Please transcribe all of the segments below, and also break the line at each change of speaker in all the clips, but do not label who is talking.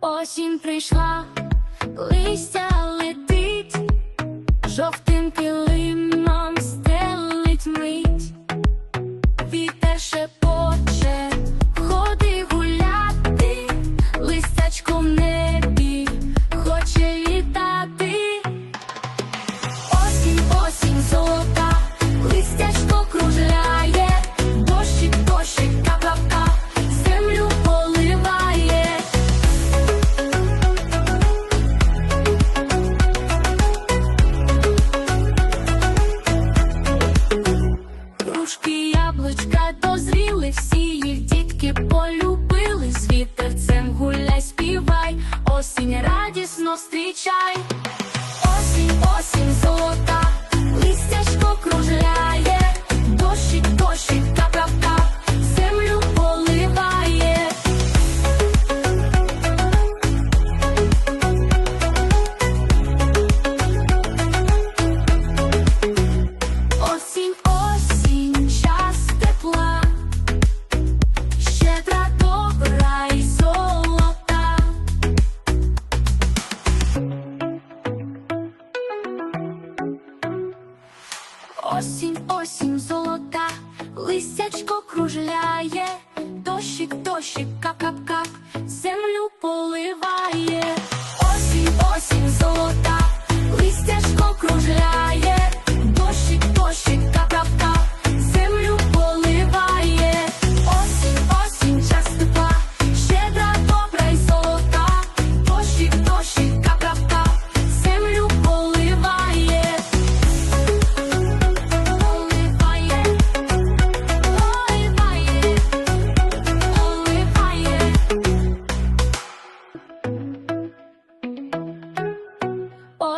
Осінь прийшла, листя летить, жовтим кілом. вітерцем гуляй, співай, осінь радісно стрічай. Осінь, осінь, золота, листячко кружляє, дощик, дощик, кап-кап-кап.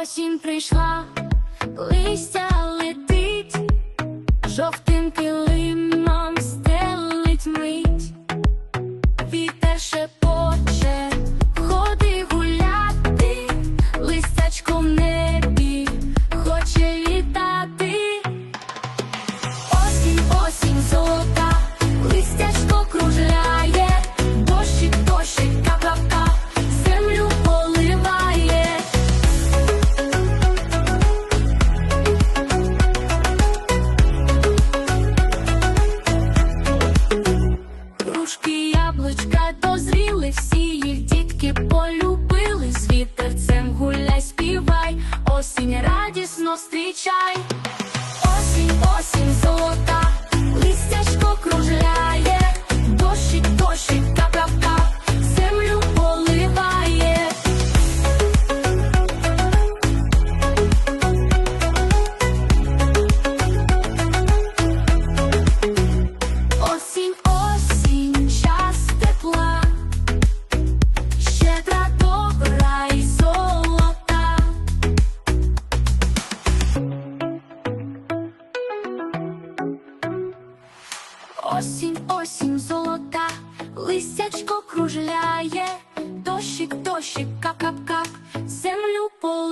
Осінь прийшла, листя летить, жовтинки летить. зустрічай. Осінь, осінь, золота, лисячко кружляє, дощик, дощик, кап-кап-кап, землю поле.